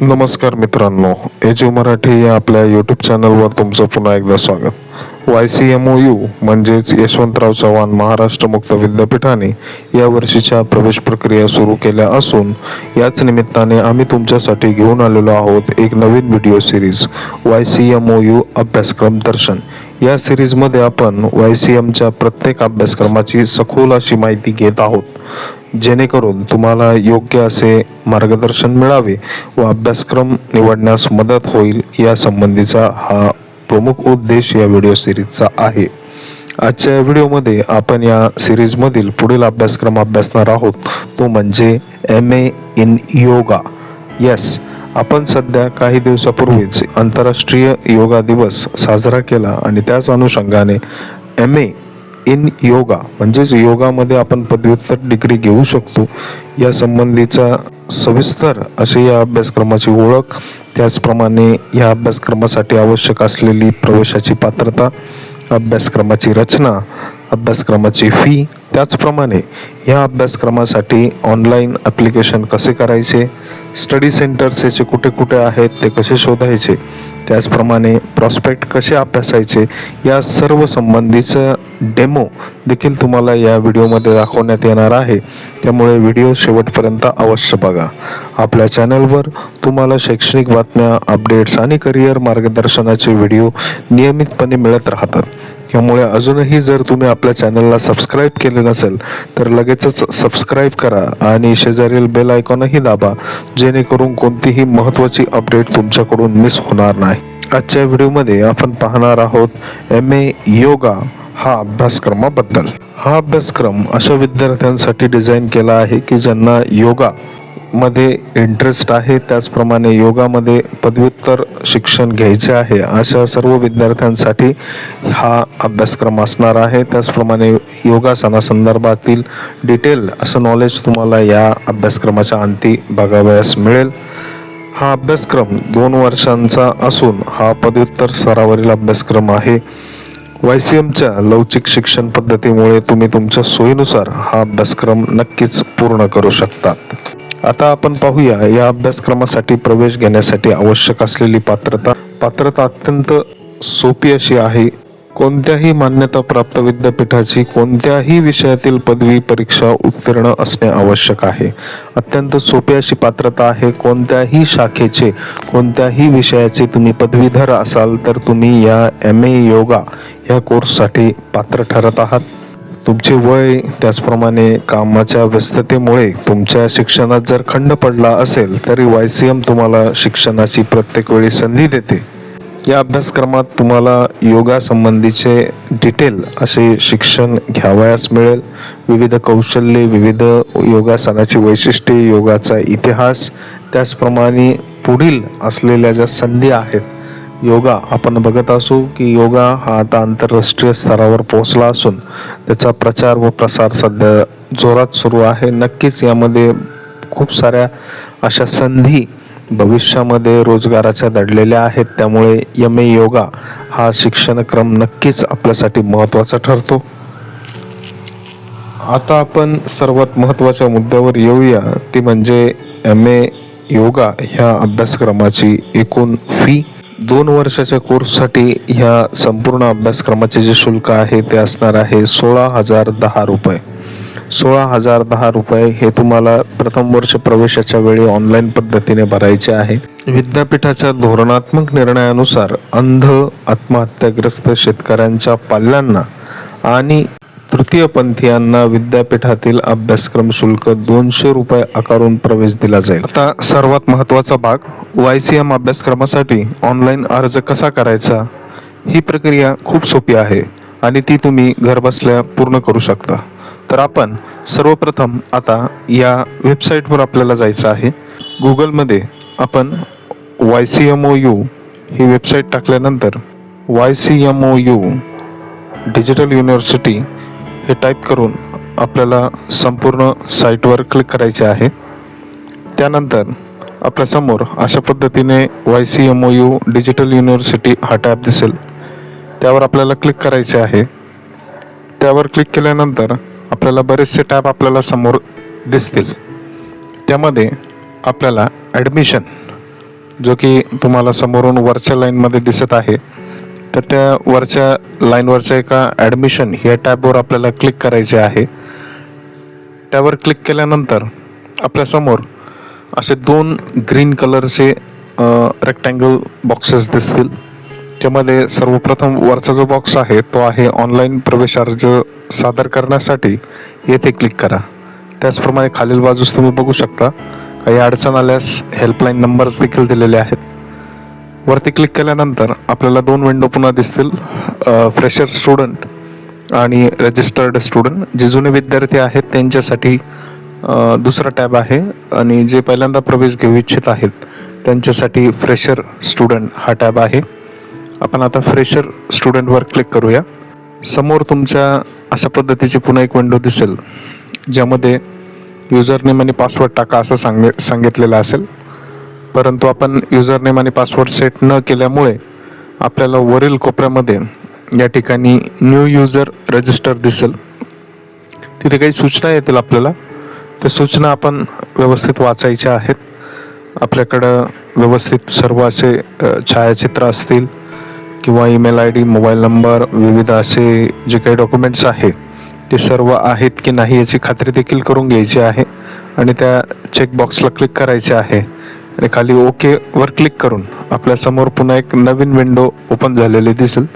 नमस्कार मित्रांनो एजू मराठी या आपल्या यूट्यूब चॅनलवर तुमचं पुन्हा एकदा स्वागत. Y C M O U म्हणजेच यशवंतराव चव्हाण महाराष्ट्र मुक्त विद्यापीठाने या वर्षीच्या प्रवेश प्रक्रिया सुरू केल्या असून याच निमित्ताने आम्ही तुमच्यासाठी घेऊन आलेलो आहोत एक नवीन video series Y C M O U अभ्यासक्रम दर्शन. या सिरीजमध्ये आपण वाय सी एमच्या प्रत्येक अभ्यासक्रमाची सखोल अशी माहिती घेत आहोत. जेणेकरून तुम्हाला योग्य असे मार्गदर्शन मिळावे व अभ्यासक्रम निवडण्यास मदत होईल या संबंधीचा हा प्रमुख उद्देश या व्हिडिओ सिरीजचा आहे. आजच्या या व्हिडिओमध्ये आपण या सिरीजमधील पुढील अभ्यासक्रम अभ्यासणार आहोत. तो म्हणजे M A in yoga yes आपण सध्या काही दिवसापूर्वीच आंतरराष्ट्रीय योगा दिवस साजरा केला आणि त्याच अनुषंगाने एम ए इन योगा म्हणजेच योगामध्ये आपण पदव्युत्तर डिग्री घेऊ शकतो. या संबंधीचा सविस्तर अशी या अभ्यासक्रमाची ओळख त्याचप्रमाणे या अभ्यासक्रमासाठी आवश्यक असलेली प्रवेशाची पात्रता अभ्यासक्रमाची रचना अभ्यासक्रमाची फी त्याचप्रमाणे या अभ्यासक्रमासाठी ऑनलाईन ॲप्लिकेशन कसे करायचे? स्टडी सेंटर्स याचे कुठे कुठे आहेत ते कसे शोधायचे? त्याचप्रमाणे प्रॉस्पेक्ट कसे अभ्यासायचे? या सर्व संबंधीचं डेमो देखील तुम्हाला या व्हिडिओमध्ये दाखवण्यात येणार आहे. त्यामुळे व्हिडिओ शेवटपर्यंत अवश्य बघा. आपल्या चॅनलवर तुम्हाला शैक्षणिक बातम्या अपडेट्स आणि करिअर मार्गदर्शनाचे व्हिडिओ नियमितपणे मिळत राहतात. त्यामुळे अजूनही जर तुम्ही आपल्या चॅनलला सबस्क्राईब केले नसेल तर लगेचच सबस्क्राईब करा आणि शेजारील बेल आयकॉनही दाबा जेणेकरून कोणतीही महत्त्वाची अपडेट तुमच्याकडून मिस होणार नाही. आजच्या व्हिडिओमध्ये आपण पाहणार आहोत एम ए योगा हा अभ्यासक्रमाबद्दल. हा अभ्यासक्रम अशा विद्यार्थ्यांसाठी डिझाईन केला आहे की ज्यांना योगा मध्ये इंटरेस्ट आहे त्याचप्रमाणे योगामध्ये पदव्युत्तर शिक्षण घ्यायचे आहे. अशा सर्व विद्यार्थ्यांसाठी हा अभ्यासक्रम असणार आहे. त्याचप्रमाणे योगासनासंदर्भातील डिटेल असं नॉलेज तुम्हाला या अभ्यासक्रमाच्या अंती बघावयास मिळेल. हा अभ्यासक्रम दोन वर्षांचा असून हा पदव्युत्तर स्तरावरील अभ्यासक्रम आहे. वाय सी एमच्या लवचिक शिक्षण पद्धतीमुळे तुम्ही तुमच्या सोयीनुसार हा अभ्यासक्रम नक्कीच पूर्ण करू शकतात. आता आपण पाहूया या अभ्यासक्रमासाठी प्रवेश घेण्यासाठी आवश्यक असलेली पात्रता. पात्रता अत्यंत सोपी अशी आहे. कोणत्याही मान्यताप्राप्त विद्यापीठाची कोणत्याही विषयातील पदवी परीक्षा उत्तीर्ण असणे आवश्यक आहे. अत्यंत सोपी अशी पात्रता आहे. कोणत्याही शाखेचे कोणत्याही विषयाचे तुम्ही पदवीधर असाल तर तुम्ही या एम ए योगा या कोर्ससाठी पात्र ठरत आहात. तुमचे वय त्याचप्रमाणे कामाच्या व्यस्ततेमुळे तुमच्या शिक्षणात जर खंड पडला असेल तरी वाय सी एम तुम्हाला शिक्षणाची प्रत्येक वेळी संधी देते. या अभ्यासक्रमात तुम्हाला योगासंबंधीचे डिटेल असे शिक्षण घ्यावयास मिळेल. विविध कौशल्ये विविध योगासनाची वैशिष्ट्ये योगाचा इतिहास त्याचप्रमाणे पुढील असलेल्या ज्या संधी आहेत योगा आपण बघत असू की योगा हा आता आंतरराष्ट्रीय स्तरावर पोहोचला असून त्याचा प्रचार व प्रसार सध्या जोरात सुरू आहे. नक्कीच यामध्ये खूप साऱ्या अशा संधी भविष्यामध्ये रोजगाराच्या दडलेल्या आहेत. त्यामुळे यम ए योगा हा शिक्षणक्रम नक्कीच आपल्यासाठी महत्त्वाचा ठरतो. आता आपण सर्वात महत्त्वाच्या मुद्द्यावर येऊया. ती म्हणजे एम ए योगा ह्या अभ्यासक्रमाची एकूण फी दोन वर्षाच्या कोर्ससाठी ह्या संपूर्ण अभ्यासक्रमाचे जे शुल्क आहे ते असणार आहे सोळा हजार दहा रुपये. सोळा हजार दहा रुपये हे तुम्हाला प्रथम वर्ष प्रवेशाच्या वेळी ऑनलाईन पद्धतीने भरायचे आहे. विद्यापीठाच्या धोरणात्मक निर्णयानुसार अंध आत्महत्याग्रस्त शेतकऱ्यांच्या पाल्यांना आणि तृतीयपंथीयांना विद्यापीठातील अभ्यासक्रम शुल्क दोनशे रुपये आकारून प्रवेश दिला जाईल. आता सर्वात महत्त्वाचा भाग वाय सी एम अभ्यासक्रमासाठी ऑनलाईन अर्ज कसा करायचा? ही प्रक्रिया खूप सोपी आहे आणि ती तुम्ही घरबसल्या पूर्ण करू शकता. तर आपण सर्वप्रथम आता या वेबसाईटवर आपल्याला जायचं आहे. गुगलमध्ये आपण Y C M O U ही वेबसाईट टाकल्यानंतर Y C M O U digital university हे टाईप करून आपल्याला संपूर्ण साईटवर क्लिक करायचे आहे. त्यानंतर आपल्यासमोर अशा पद्धतीने Y C M O U digital university हा टॅब दिसेल. त्यावर आपल्याला क्लिक करायचे आहे. त्यावर क्लिक केल्यानंतर आपल्याला बरेचसे टॅब आपल्याला समोर दिसतील. त्यामध्ये आपल्याला ॲडमिशन जो की तुम्हाला समोरून वरच्या लाईनमध्ये दिसत आहे तर त्या वरच्या लाईनवरच्या एका ॲडमिशन या टॅबवर आपल्याला क्लिक करायचे आहे. त्यावर क्लिक केल्यानंतर आपल्यासमोर असे दोन ग्रीन कलरचे रेक्टँगल बॉक्सेस दिसतील. त्यामध्ये सर्वप्रथम वरचा जो बॉक्स आहे तो आहे ऑनलाईन प्रवेश अर्ज सादर करण्यासाठी येथे क्लिक करा. त्याचप्रमाणे खालील बाजूस तुम्ही बघू शकता काही अडचण आल्यास हेल्पलाईन नंबर्स देखील दिलेले आहेत. वरती क्लिक केल्यानंतर आपल्याला दोन विंडो पुन्हा दिसतील. फ्रेशर स्टुडंट आणि रजिस्टर्ड स्टुडंट जे जुने विद्यार्थी आहेत त्यांच्यासाठी दुसरा टॅब आहे. आणि जे पहिल्यांदा प्रवेश घेऊ इच्छित आहेत त्यांच्यासाठी फ्रेशर स्टुडंट हा टॅब आहे. आपण आता फ्रेशर स्टुडंटवर क्लिक करूया. समोर तुमच्या अशा पद्धतीची पुन्हा एक विंडो दिसेल ज्यामध्ये युजर नेम आणि पासवर्ड टाका असं सांग सांगितलेलं असेल. परंतु आपण युजरनेम आणि पासवर्ड सेट न केल्यामुळे आपल्याला वरील कोपऱ्यामध्ये या ठिकाणी न्यू युजर रजिस्टर दिसेल. तिथे काही सूचना येतील आपल्याला. त्या सूचना आपण व्यवस्थित वाचायच्या आहेत. आपल्याकडं व्यवस्थित सर्व असे छायाचित्र असतील किंवा email I D mobile number विविध असे जे काही डॉक्युमेंट्स आहेत ते सर्व आहेत की नाही याची खात्री देखील करून घ्यायची आहे आणि त्या चेकबॉक्सला क्लिक करायचे आहे. आणि खाली ओके वर क्लिक करून आपल्यासमोर पुन्हा एक नवीन विंडो ओपन झालेली दिसेल.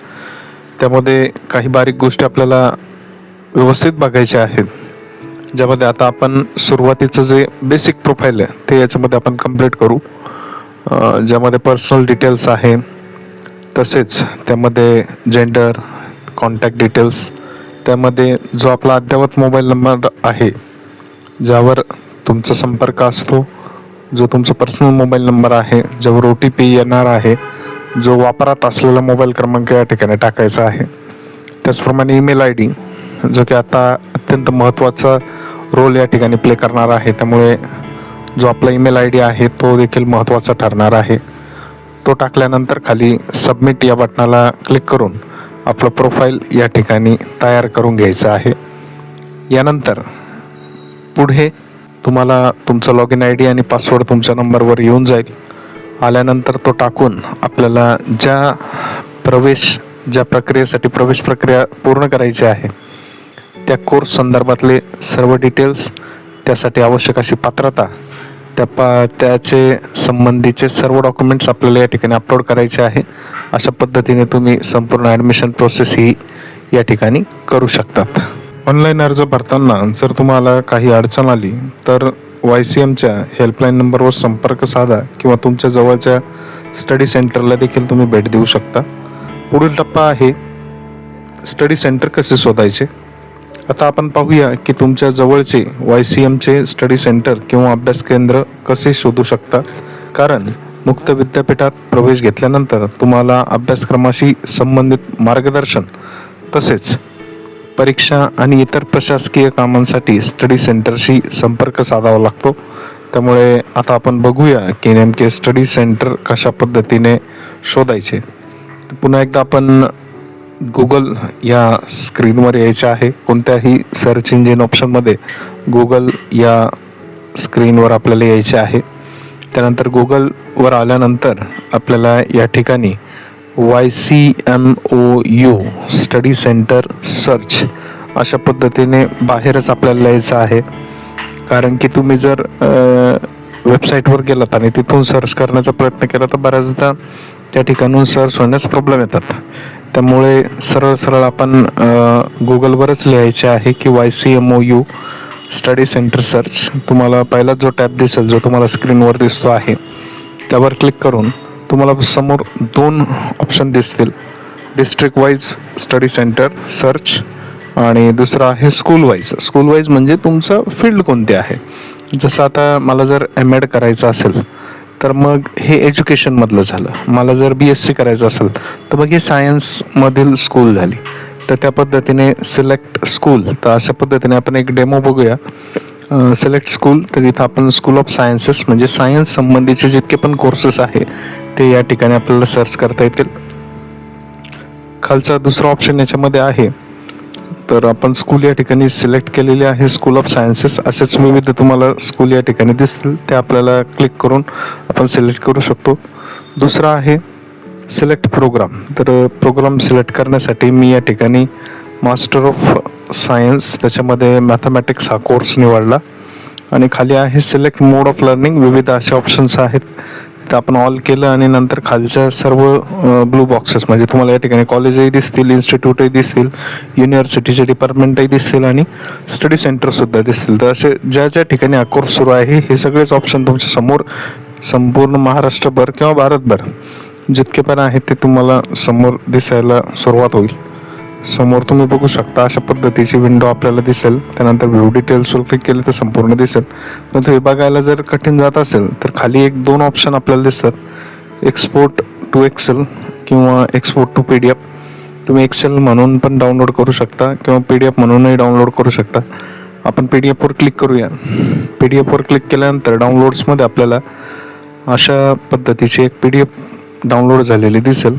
त्यामध्ये काही बारीक गोष्टी आपल्याला व्यवस्थित बघायच्या आहेत. ज्यामध्ये आता आपण सुरुवातीचं जे बेसिक प्रोफाईल आहे ते याच्यामध्ये आपण कंप्लीट करू. ज्यामध्ये पर्सनल डिटेल्स आहे तसेच त्यामध्ये जेंडर कॉन्टॅक्ट डिटेल्स त्यामध्ये जो आपला अद्ययावत मोबाईल नंबर आहे ज्यावर तुमचा संपर्क असतो जो तुमचा पर्सनल मोबाईल नंबर आहे ज्यावर ओ टी पी येणार आहे जो वापरात असलेला मोबाईल क्रमांक या ठिकाणी टाकायचा आहे. त्याचप्रमाणे ईमेल आय डी जो की आता अत्यंत महत्त्वाचा रोल या ठिकाणी प्ले करणार आहे. त्यामुळे जो आपला ईमेल आय डी आहे तो देखील महत्त्वाचा ठरणार आहे. तो टाकल्यानंतर खाली सबमिट या बटनाला क्लिक करून आपलं प्रोफाईल या ठिकाणी तयार करून घ्यायचं आहे. यानंतर पुढे तुम्हाला तुमचा लॉग इन आय डी आणि पासवर्ड तुमच्या नंबरवर येऊन जाईल. आल्यानंतर तो टाकून आपल्याला ज्या प्रवेश ज्या प्रक्रियेसाठी प्रवेश प्रक्रिया पूर्ण करायची आहे त्या कोर्स संदर्भातले सर्व डिटेल्स त्यासाठी आवश्यक अशी पात्रता त्या पा त्याचे संबंधीचे सर्व डॉक्युमेंट्स आपल्याला या ठिकाणी अपलोड करायचे आहे. अशा पद्धतीने तुम्ही संपूर्ण ॲडमिशन प्रोसेस ही या ठिकाणी करू शकतात. ऑनलाईन अर्ज भरताना जर तुम्हाला काही अडचण आली तर वाय सी एमच्या हेल्पलाईन नंबरवर संपर्क साधा किंवा तुमच्या जवळच्या स्टडी सेंटरला देखील तुम्ही भेट देऊ शकता. पुढील टप्पा आहे स्टडी सेंटर कसे शोधायचे? आता आपण पाहूया की तुमच्या जवळचे वाय सी एमचे स्टडी सेंटर किंवा अभ्यास केंद्र कसे शोधू शकता. कारण मुक्त विद्यापीठात प्रवेश घेतल्यानंतर तुम्हाला अभ्यासक्रमाशी संबंधित मार्गदर्शन तसेच परीक्षा आणि इतर प्रशासकीय कामांसाठी स्टडी सेंटरशी संपर्क साधावा लागतो. त्यामुळे आता आपण बघूया की नेमके स्टडी सेंटर कशा पद्धतीने शोधायचे. पुन्हा एकदा आपण गुगल या स्क्रीनवर यायचे आहे. कोणत्याही सर्च इंजिन ऑप्शनमध्ये गुगल या स्क्रीनवर आपल्याला यायचे आहे. त्यानंतर गुगलवर आल्यानंतर आपल्याला या ठिकाणी Y C M O U study centre search अशा पद्धतीने बाहेरच आपल्याला यायचं आहे. कारण की तुम्ही जर वेबसाईटवर गेलात आणि तिथून सर्च करण्याचा प्रयत्न केला तर बऱ्याचदा त्या ठिकाणून सर्च होण्यास प्रॉब्लेम येतात. त्यामुळे सरळ सरळ आपण गुगलवरच लिहायचे आहे की Y C M O U study centre search. तुम्हाला पहिला जो टॅब दिसेल जो तुम्हाला स्क्रीनवर दिसतो आहे त्यावर क्लिक करून तुम्हाला समोर दोन ऑप्शन दिसतील. District wise study centre search आणि दुसरं आहे स्कूल वाईज स्कूल वाईज म्हणजे तुमचं फील्ड कोणते आहे? जसं आता मला जर एम एड करायचं असेल तर मग हे एज्युकेशनमधलं झालं. मला जर बी एस सी करायचं असेल तर मग हे सायन्समधील स्कूल झाली. तर त्या पद्धतीने सिलेक्ट स्कूल तर अशा पद्धतीने आपण एक डेमो बघूया. सिलेक्ट स्कूल तर इथं आपण स्कूल ऑफ सायन्सेस म्हणजे सायन्स संबंधीचे जितके पण कोर्सेस आहे ते या ठिकाणी आपल्याला सर्च करता येतील. खालचा दुसरा ऑप्शन याच्यामध्ये आहे तर आपण स्कूल या ठिकाणी सिलेक्ट केलेले आहे स्कूल ऑफ सायन्सेस असेच विविध तुम्हाला स्कूल या ठिकाणी दिसतील ते आपल्याला क्लिक करून आपण सिलेक्ट करू शकतो. दुसरा आहे सिलेक्ट प्रोग्राम तर प्रोग्राम सिलेक्ट करण्यासाठी मी या ठिकाणी मास्टर ऑफ सायन्स त्याच्यामध्ये मॅथमॅटिक्स हा कोर्स निवडला. आणि खाली आहे सिलेक्ट मोड ऑफ लर्निंग विविध असे ऑप्शन्स आहेत. ते आपण ऑल केलं आणि नंतर खालच्या सर्व ब्लू बॉक्सेस म्हणजे तुम्हाला या ठिकाणी कॉलेजही दिसतील इन्स्टिट्यूटही दिसतील युनिव्हर्सिटीचे डिपार्टमेंटही दिसतील आणि स्टडी सेंटरसुद्धा दिसतील. तर असे ज्या ज्या ठिकाणी हा कोर्स सुरू आहे हे सगळेच ऑप्शन तुमच्यासमोर संपूर्ण महाराष्ट्रभर किंवा भारतभर जितके पण आहेत ते तुम्हाला समोर दिसायला सुरुवात होईल. समोर तुम्ही बघू शकता अशा पद्धतीची विंडो आपल्याला दिसेल. त्यानंतर व्ह्यू डिटेल्सवर क्लिक केले तर संपूर्ण दिसेल. परंतु हे बघायला जर कठीण जात असेल तर खाली एक दोन ऑप्शन आपल्याला दिसतात. एक्सपोर्ट टू एक्सेल किंवा export to P D F तुम्ही एक्सेल म्हणून पण डाउनलोड करू शकता किंवा पी डी एफ म्हणूनही डाउनलोड करू शकता. आपण पी डी एफवर क्लिक करूया. पी डी एफवर क्लिक केल्यानंतर डाउनलोड्समध्ये आपल्याला अशा पद्धतीची एक पी डी एफ डाउनलोड झालेली दिसेल.